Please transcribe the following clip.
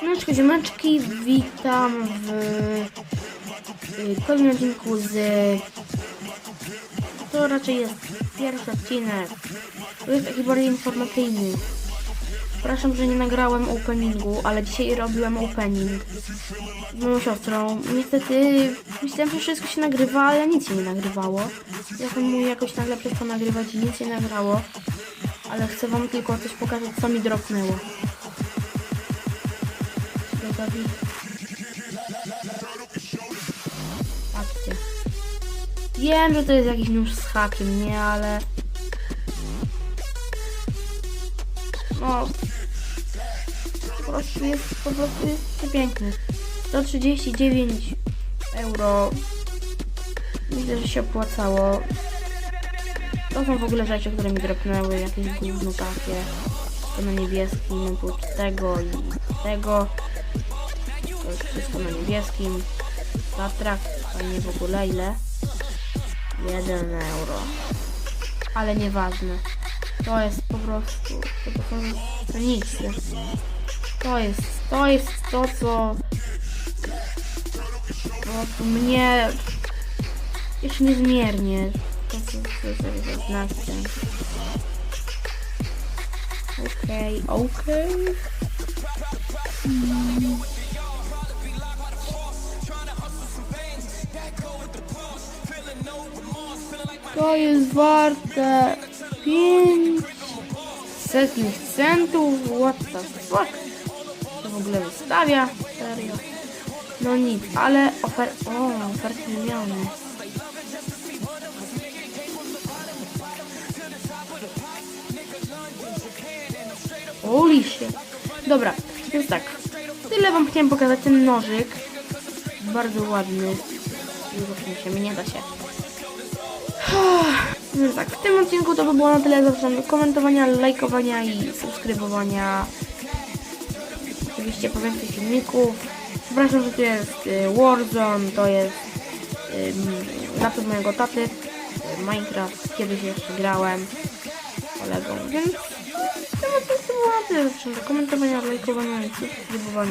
Ziomeczki, ziomeczki, witam w y, kolejnym odcinku z... To raczej jest pierwszy odcinek. To jest taki bardziej informacyjny. Przepraszam, że nie nagrałem openingu, ale dzisiaj robiłem opening z moją siostrą. Niestety myślałem, że wszystko się nagrywa, ale nic się nie nagrywało. Ja mój jakoś nagle przestał nagrywać i nic się nagrało. Ale chcę wam tylko coś pokazać, co mi dropnęło. Patrzcie. Wiem, że to jest jakiś nóż z hakiem, nie, ale... No... Po prostu jest, po prostu jest przepiękny. 139 euro. Myślę, że się opłacało. To są w ogóle rzeczy, które mi dropnęły, jakieś gówno takie. To na niebieskim, oprócz tego i tego. To wszystko na niebieskim. Zatrak, fajnie w ogóle ile? 1 euro. Ale nieważne. To jest po prostu, to, to są stronicy. To jest, to jest to, co prostu mnie jeszcze niezmiernie znaczy. Okej, okej. To jest warte 5 setnych centów. What the fuck? To w ogóle wystawia? Serio? No nic, ale ofer... O, oferty nie miałem. Holy. Dobra, więc tak. Tyle wam chciałem pokazać ten nożyk. Bardzo ładny. Już się, nie da się. Więc tak, w tym odcinku to by było na tyle. Zapraszam do komentowania, lajkowania i subskrybowania. Oczywiście po więcej filmików. Przepraszam, że to jest y, Warzone, to jest y, laptop mojego taty. y, Minecraft, kiedyś jeszcze grałem kolegą, więc w tym odcinku to było